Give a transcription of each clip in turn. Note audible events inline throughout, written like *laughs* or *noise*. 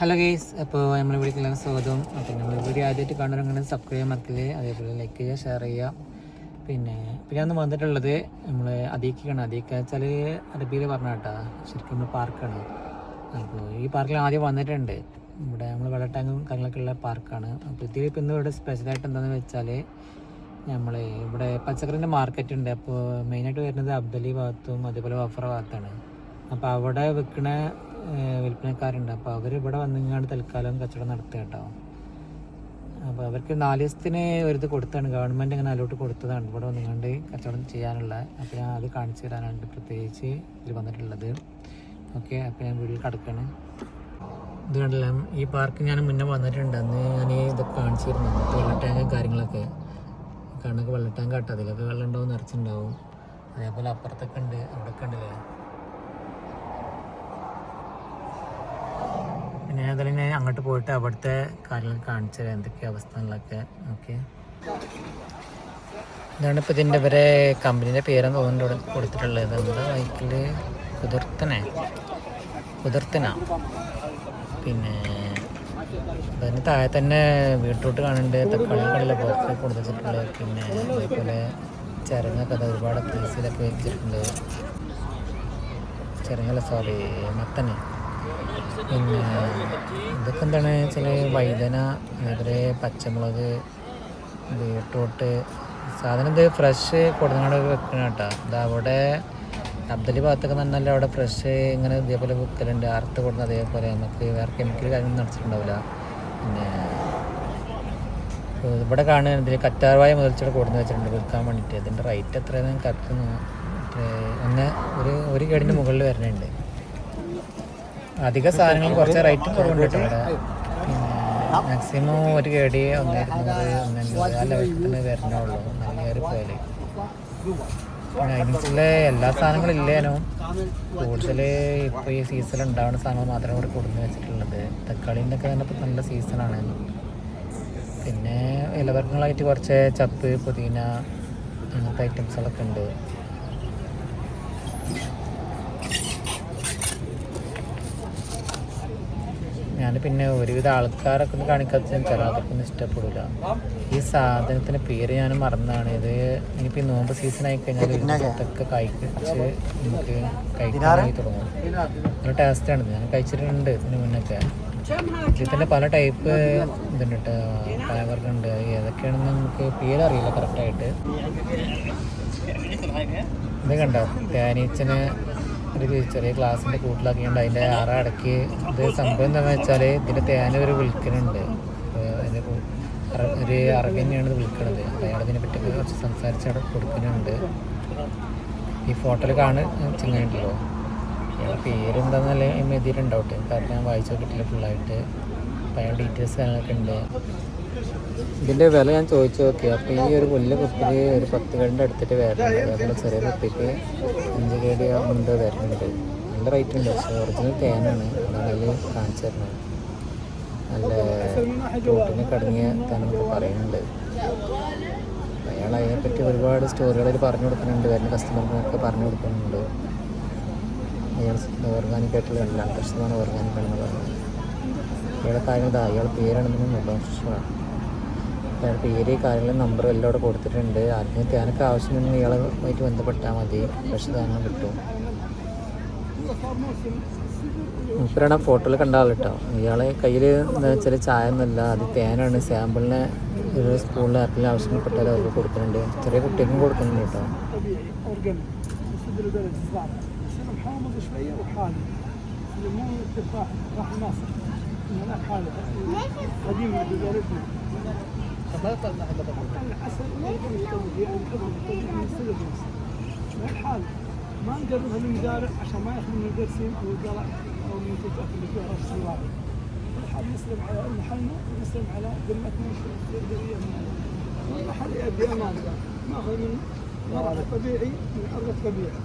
Hello guys അപ്പോൾ നമ്മൾ വിളിക്കുന്ന സ്വാഗതം. അപ്പോൾ നമ്മൾ വീഡിയോ ആദ്യമായിട്ട് കാണുന്നവരങ്ങനെ സബ്സ്ക്രൈബ് ചെയ്യാൻ മറക്കില്ല അതേപോലെ ലൈക്ക് ചെയ്യുക ഷെയർ ചെയ്യുക. പിന്നെ പിന്നെ അന്ന് വന്നിട്ടുള്ളത് നമ്മൾ അതീക്കാണ് അതീക്ക വെച്ചാൽ അറബിയിൽ പറഞ്ഞ കേട്ടാ. ശരിക്കും നമ്മൾ പാർക്കാണ്. അപ്പോൾ ഈ പാർക്കിൽ ആദ്യം വന്നിട്ടുണ്ട്. ഇവിടെ നമ്മൾ വെള്ളട്ടാങ്കും കാര്യങ്ങളൊക്കെ ഉള്ള പാർക്കാണ് അപ്പോൾ ഇതിൽ ഇപ്പം ഇന്ന് ഇവിടെ സ്പെഷ്യലായിട്ട് എന്താണെന്ന് വെച്ചാൽ നമ്മൾ ഇവിടെ പച്ചക്കറിന്റെ മാർക്കറ്റ് ഉണ്ട്. അപ്പോൾ മെയിനായിട്ട് വരുന്നത് അബ്ദലി ഭാഗത്തും അതേപോലെ വഫറ ഭാഗത്താണ്. അപ്പോൾ അവിടെ വിൽക്കണ വിൽപ്പനക്കാരുണ്ട്. അപ്പോൾ അവർ ഇവിടെ വന്നിങ്ങാണ്ട് തൽക്കാലം കച്ചവടം നടത്തുക കേട്ടോ. അപ്പോൾ അവർക്ക് നാല് ദിവസത്തിന് ഒരു ഇത് കൊടുത്താണ്. ഗവൺമെന്റ് അങ്ങനെ അലോട്ട് കൊടുത്തതാണ്. ഇവിടെ വന്നിങ്ങാണ്ട് കച്ചവടം ചെയ്യാനുള്ള. അപ്പോൾ ഞാൻ അത് കാണിച്ചു തരാനാണ് പ്രത്യേകിച്ച് ഇതിൽ വന്നിട്ടുള്ളത്. ഓക്കെ അപ്പോൾ ഞാൻ വീട്ടിൽ കിടക്കുകയാണ് ഇത് കണ്ടില്ല ഈ പാർക്ക് ഞാൻ മുന്നേ വന്നിട്ടുണ്ട്. അന്ന് ഞാൻ ഇതൊക്കെ കാണിച്ചിരുന്നു. വെള്ള വെള്ളട്ടാങ്കും കാര്യങ്ങളൊക്കെ. കണക്ക് വെള്ളട്ടാങ്ക് കേട്ടോ. അതിലൊക്കെ വെള്ളം ഉണ്ടാവും നിറച്ചുണ്ടാവും. അതേപോലെ അപ്പുറത്തൊക്കെ ഉണ്ട്. അവിടെയൊക്കെ ഉണ്ടല്ലേ? പിന്നെ ഏതായാലും ഞാൻ അങ്ങോട്ട് പോയിട്ട് അവിടുത്തെ കാര്യങ്ങൾ കാണിച്ചു തരാം എന്തൊക്കെ അവസ്ഥകളൊക്കെ ഓക്കെ. ഇതാണ് ഇപ്പോൾ ഇതിന്റെ ഇവരെ കമ്പനീന്റെ പേരെന്ന് തോന്നുന്നുണ്ട് കൊടുത്തിട്ടുള്ളത്. എന്താ ബൈക്കിൽ കുതിർത്തനെ. കുതിർത്തന. പിന്നെ അതിന് താഴെ തന്നെ ബീട്രൂട്ട് കാണുന്നുണ്ട്. തക്കാളി പുറത്ത് കൊടുത്തിട്ടുള്ളത്. പിന്നെ അതേപോലെ ചരങ്ങൊക്കെ അത് ഒരുപാട് പീസിലൊക്കെ വെച്ചിട്ടുണ്ട്. ചിരങ്ങല്ല സോറി മത്തന്. പിന്നെ ഇതൊക്കെ എന്താണ് വെച്ചാൽ വൈദന അതേപോലെ പച്ചമുളക് ബീട്രൂട്ട് സാധനം ഇത് ഫ്രഷ് കൊടുങ്ങാട് വെക്കണം കേട്ടോ. ഇത് അവിടെ അബ്ദലി ഭാഗത്തൊക്കെ നന്നല്ല അവിടെ ഫ്രഷ് ഇങ്ങനെ ഇതേപോലെ വിൽക്കലുണ്ട് അറുത്ത് കൊടുക്കുന്ന അതേപോലെ നമുക്ക് വേറെ കെമിക്കൽ കാര്യങ്ങൾ നടത്തിയിട്ടുണ്ടാവില്ല. പിന്നെ ഇവിടെ കാണുന്നത് ഇതിൽ കറ്റാർവായ മുതൽച്ചോടെ കൊടുന്ന് വെച്ചിട്ടുണ്ട്. വിൽക്കാൻ വേണ്ടിയിട്ട്. ഇതിന്റെ റേറ്റ് എത്രയാണെന്ന് കറക്റ്റ് ഒന്ന് ഒരു ഒരു കേടിന്റെ മുകളിൽ വരുന്നുണ്ട് അധിക സാധനങ്ങളും കുറച്ച് റേറ്റും കുറവുണ്ട് കേട്ടോ ഇവിടെ. മാക്സിമം ഒരു കേടി ഒന്ന് ഇരുന്നൂറ് ഒന്നഞ്ഞൂറ് ആ ലെവലിൽ തന്നെ വരണുള്ളൂ. നല്ല കയറി പോയാൽ പിന്നെ അതിനുള്ള എല്ലാ സാധനങ്ങളും ഇല്ലേനോ കൂടുതൽ ഇപ്പോൾ ഈ സീസണിൽ ഉണ്ടാവുന്ന സാധനങ്ങൾ മാത്രമേ ഇവിടെ കൊടുന്ന് വെച്ചിട്ടുള്ളത്. തക്കാളീന്റെ ഒക്കെ തന്നെ ഇപ്പോൾ നല്ല സീസണാണ് പിന്നെ ഇലവർഗങ്ങളായിട്ട് കുറച്ച് ചപ്പ് പുതിന അങ്ങനത്തെ ഐറ്റംസുകളൊക്കെ ഉണ്ട്. ഞാൻ പിന്നെ ഒരുവിധ ആൾക്കാരൊക്കെ ഒന്ന് കാണിക്കാത്ത ചില അതൊക്കെ ഇഷ്ടപ്പെടില്ല ഈ സാധനത്തിന് പേര് ഞാൻ മറന്നാണ്. ഇത് ഇനിയിപ്പോൾ ഈ നോമ്പ് സീസൺ ആയി കഴിഞ്ഞാൽ ഇതൊക്കെ കഴിച്ച് നമുക്ക് കഴിക്കാനായി തുടങ്ങും. നല്ല ടേസ്റ്റാണ് ഞാൻ കഴിച്ചിട്ടുണ്ട് ഇതിന് മുന്നൊക്കെ. ഇതിൽ തന്നെ പല ടൈപ്പ് ഇതുണ്ട് കേട്ടോ പഴവർഗം ഉണ്ട്. ഏതൊക്കെയാണെന്ന് നമുക്ക് പേര് പേരറിയില്ല കറക്റ്റായിട്ട് *laughs* ഇത് കണ്ടോ? തേനീച്ചന് ഒരു ചെറിയ ക്ലാസ്സിന്റെ കൂട്ടിലാക്കിയുണ്ട് അതിന്റെ ആറ അടക്കി. ഇത് സംഭവം എന്താണെന്ന് വെച്ചാൽ ഇതിന്റെ തേന ഒരു വിളിക്കുന്നുണ്ട് അപ്പോൾ അതിന്റെ ഒരു അറബി തന്നെയാണ് ഇത് വിൽക്കുന്നത് അയാൾ ഇതിനെ പറ്റി കുറച്ച് സംസാരിച്ച് അവിടെ കൊടുക്കുന്നുണ്ട്. ഈ ഫോട്ടോയിൽ കാണു ചെങ്ങായിട്ടുണ്ടല്ലോ. അയാളുടെ പേരെന്താന്നല്ല എഴുതിയിട്ടുണ്ടാവട്ടെ കാരണം ഞാൻ വായിച്ചു നോക്കിയിട്ടില്ല ഫുള്ളായിട്ട് അപ്പോൾ അയാളുടെ ഡീറ്റെയിൽസ് കാര്യങ്ങളൊക്കെ ഉണ്ട്. ഇതിന്റെ വില ഞാൻ ചോദിച്ചു നോക്കി. അപ്പോൾ ഈ ഒരു പുല്ല് കുപ്പിക്ക് ഒരു പത്ത് കണ്ട് അടുത്തിട്ട് വരുന്നുണ്ട് ചെറിയ കുപ്പിക്ക് അഞ്ച് കടി ഉണ്ട് വരുന്നുണ്ട് നല്ല റേറ്റ് ഉണ്ട്. പക്ഷേ ഒറിജിനൽ തേനാണ്. അതാണ് അതിൽ കാണിച്ചു തരുന്നത്. നല്ല റോട്ടിന് കടങ്ങിയ തന്നെ പറയുന്നുണ്ട്. അയാൾ അതിനെപ്പറ്റി ഒരുപാട് സ്റ്റോറികളിൽ പറഞ്ഞു കൊടുക്കുന്നുണ്ട്. വരുന്ന കസ്റ്റമർക്കൊക്കെ പറഞ്ഞു കൊടുക്കുന്നുണ്ട്. അയാൾ ഓർഗാനിക് ആയിട്ടുള്ള രണ്ട് ലക്ഷമാണ് ഓർഗാനിക് ആണെന്ന് പറഞ്ഞത്. ഇയാളെ കാര്യം ഇതാ ഇയാളുടെ പേരാണെന്ന് മുബാഷാണ് അയാളുടെ പേര് കാര്യങ്ങളും നമ്പറും എല്ലാം അവിടെ കൊടുത്തിട്ടുണ്ട് ആർക്കും തേനൊക്കെ ആവശ്യമുണ്ടെങ്കിൽ ഇയാളുമായിട്ട് ബന്ധപ്പെട്ടാൽ മതി ഫ്രഷ് തേങ്ങ കിട്ടും മൂപ്പരാണ് ആ ഫോട്ടോയിൽ കണ്ട ആൾ കേട്ടോ ഇയാളെ കയ്യിൽ എന്താ വെച്ചാൽ ചായ ഒന്നുമല്ല അത് തേനാണ് സാമ്പിളിന് ഒരു സ്പൂണിൽ ആർക്കെങ്കിലും ആവശ്യപ്പെട്ടാൽ അവർക്ക് കൊടുക്കുന്നുണ്ട് ചെറിയ കുട്ടികൾക്കും കൊടുക്കുന്നുണ്ട് കേട്ടോ اورجانيك يستبدلوا درجه الزرع يصير محامض شويه وحالي اللي مو تفاح راح ناصر من هناك حالة ما نقربها من طلع الحال ما نقربها عشان ما ياخذ من القرسيم أو القرع أو من الفتاة اللي فيها راس الحال نسلم على محلنا ونسلم على ذمتنا الجدريه المحل يؤدي امانته ناخذ من مرض طبيعي من ارض طبيعي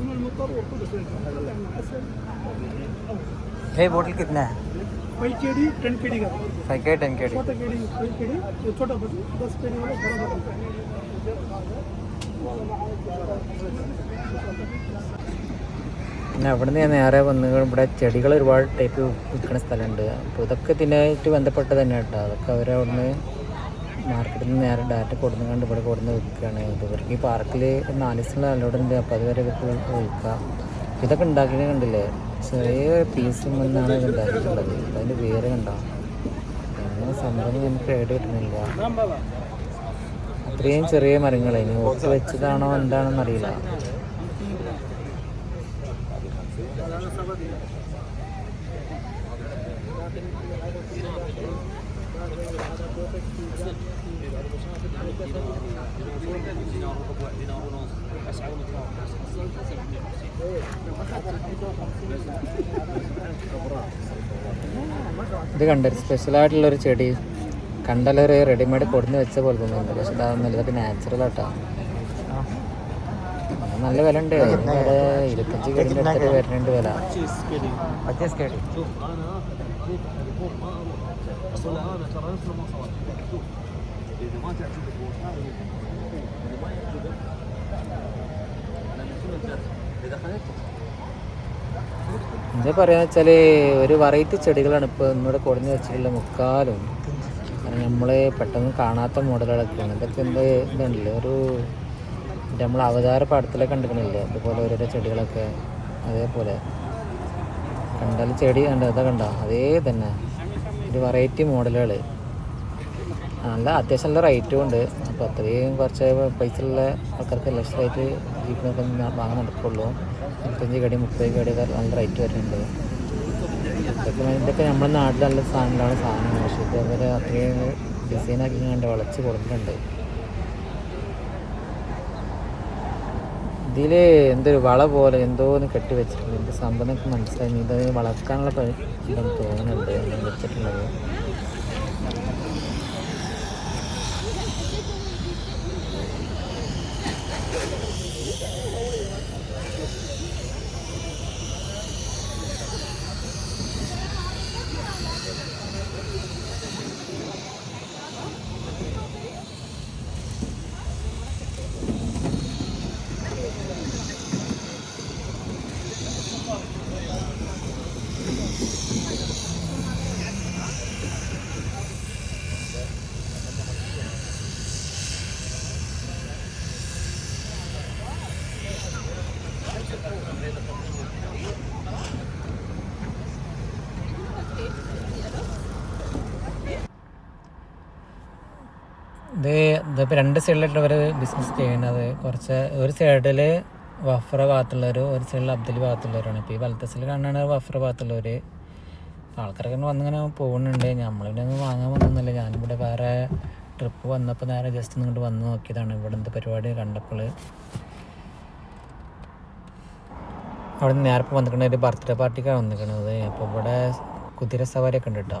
من المطر وكل شيء من عسل طبيعي من هي بوتل كتنا कोई केड़ी टेन केड़ी का फाइव के टेन के छोटा केड़ी कोई केड़ी ये छोटा बटन दस केड़ी वाला बड़ा बटन പിന്നെ അവിടുന്ന് ഞാൻ നേരെ വന്ന് ഇവിടെ ചെടികൾ ഒരുപാട് ടൈപ്പ് വിൽക്കുന്ന സ്ഥലമുണ്ട് അപ്പോൾ ഇതൊക്കെ ഇതിനായിട്ട് ബന്ധപ്പെട്ട് തന്നെ കേട്ടോ അതൊക്കെ അവർ അവിടുന്ന് മാർക്കറ്റിൽ നിന്ന് നേരെ ഡാറ്റ കൊടുന്ന് കണ്ട് ഇവിടെ കൊടുന്ന് വിൽക്കുകയാണ് ഇത് ഇവർക്ക് ഈ പാർക്കിൽ നാല് ദിവസമുള്ള അലോടുണ്ട് അപ്പോൾ അതുവരെ ഇവർക്ക് വിൽക്കാം ഇതൊക്കെ ഉണ്ടാക്കിയത് കണ്ടില്ലേ ചെറിയ പീസും മുന്നാണ് ഉണ്ടാക്കിയിട്ടുള്ളത്. അതിന്റെ പേര് കണ്ടോ? എങ്ങനെ സംഭവം നമുക്ക് ഏട് കിട്ടുന്നില്ല. അത്രയും ചെറിയ മരങ്ങൾ ഇനി ഒത്ത് വെച്ചതാണോ എന്താണെന്ന് അറിയില്ല. ഇത് കണ്ട സ്പെഷ്യലായിട്ടുള്ളൊരു ചെടി കണ്ടാലൊരു റെഡിമെയ്ഡ് കൊടുന്ന് വെച്ച പോലെ തോന്നുന്നുണ്ട് പക്ഷെ ഇതാവുന്നില്ല ഇതൊക്കെ നാച്ചുറൽ ആട്ടാ നല്ല വില ഉണ്ട് ഇതിന് വില ഇരുപത്തഞ്ച് കടിൻ്റെ അടുത്തൊക്കെ വരുന്നുണ്ട് വില പച്ചസ് കേടി شوف انا شوف اللي فوق ما اروح اصل انا ترى نفس المواصفات شوف اذا ما تعجبك هو هذا اذا ما يعجبك لان شنو انت اذا خليته എന്താ പറയാന്ന് വെച്ചാൽ ഒരു വെറൈറ്റി ചെടികളാണ് ഇപ്പോൾ ഇന്നിവിടെ കൊടുന്ന് വെച്ചിട്ടുള്ള മുക്കാലും. കാരണം നമ്മൾ പെട്ടെന്ന് കാണാത്ത മോഡലുകളൊക്കെയാണ്. ഇതൊക്കെ എന്ത് ഇതുണ്ടല്ലേ? ഒരു നമ്മൾ അവതാര പാടത്തിലൊക്കെ കണ്ടിക്കണില്ലേ അതുപോലെ ഓരോരോ ചെടികളൊക്കെ അതേപോലെ. കണ്ടാൽ ചെടി കണ്ട അതാ കണ്ട? അതേ തന്നെ ഒരു വെറൈറ്റി മോഡലുകൾ നല്ല അത്യാവശ്യം നല്ല റേറ്റും ഉണ്ട്. അപ്പോൾ അത്രയും കുറച്ച് പൈസ ഉള്ള ആൾക്കാർക്ക് ലക്ഷമായിട്ട് ജീപ്പിനൊക്കെ വാങ്ങാൻ നടക്കുള്ളൂ. ഇരുപത്തഞ്ച് കടി മുപ്പത് കടി ഒക്കെ നല്ല റേറ്റ് വരുന്നുണ്ട്. ഇതൊക്കെ ഇതൊക്കെ നമ്മുടെ നാട്ടിൽ നല്ല സാധനങ്ങളാണ് സാധനങ്ങൾ. പക്ഷേ ഇത് അവർ അത്രയും ഡിസൈനാക്കി കണ്ട് വളച്ച് കൊടുക്കുന്നുണ്ട് ഇതിൽ എന്തൊരു വള പോലെ എന്തോ ഒന്ന് കെട്ടി വെച്ചിട്ടുണ്ട്. എന്ത് സംഭവം എനിക്ക് മനസ്സിലായി. ഇത് വളർത്താനുള്ള ഇതെന്ന് തോന്നുന്നുണ്ട്. ഞാൻ വെച്ചിട്ടുള്ളത് ഇത് ഇതിപ്പോൾ രണ്ട് സൈഡിലായിട്ട് അവർ ബിസിനസ് ചെയ്യുന്നത്. കുറച്ച് ഒരു സൈഡിൽ വഫറ ഭാഗത്തുള്ളവർ ഒരു സൈഡിൽ അബ്ദുൽ ഭാഗത്തുള്ളവരാണ്. ഇപ്പോൾ ഈ വലത്തെ സൈഡിൽ വഫറ ഭാഗത്തുള്ളവർ ആൾക്കാരൊക്കെ വന്നിങ്ങനെ പോകുന്നുണ്ട് നമ്മളിവിടെ ഒന്നും വാങ്ങാൻ വന്നൊന്നുമില്ല. ഞാനിവിടെ വേറെ ട്രിപ്പ് വന്നപ്പോൾ നേരെ ജസ്റ്റ് ഇങ്ങോട്ട് വന്ന് നോക്കിയതാണ്. ഇവിടെ എന്ത് പരിപാടി കണ്ടപ്പോൾ അവിടെ നിന്ന് നേരെ ഇപ്പോൾ വന്നിരിക്കണ ഒരു ബർത്ത്ഡേ പാർട്ടിക്കാണ് വന്നിരിക്കണത്. അപ്പോൾ ഇവിടെ കുതിര സവാരിയൊക്കെ ഉണ്ട് കേട്ടോ.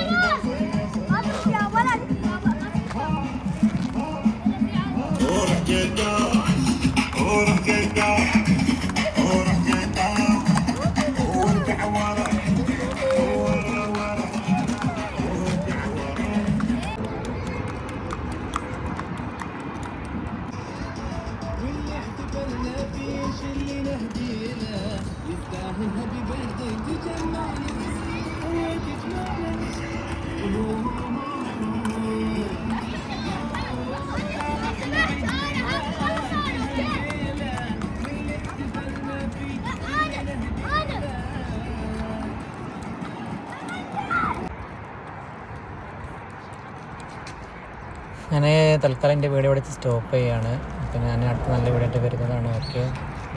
ഞാൻ തൽക്കാലം എന്റെ വീട് ഇവിടെ സ്റ്റോപ്പ് ചെയ്യാണ്. അപ്പോൾ ഞാൻ അടുത്ത നല്ല വീടായിട്ട് വരുന്നതാണ്. ഓക്കെ.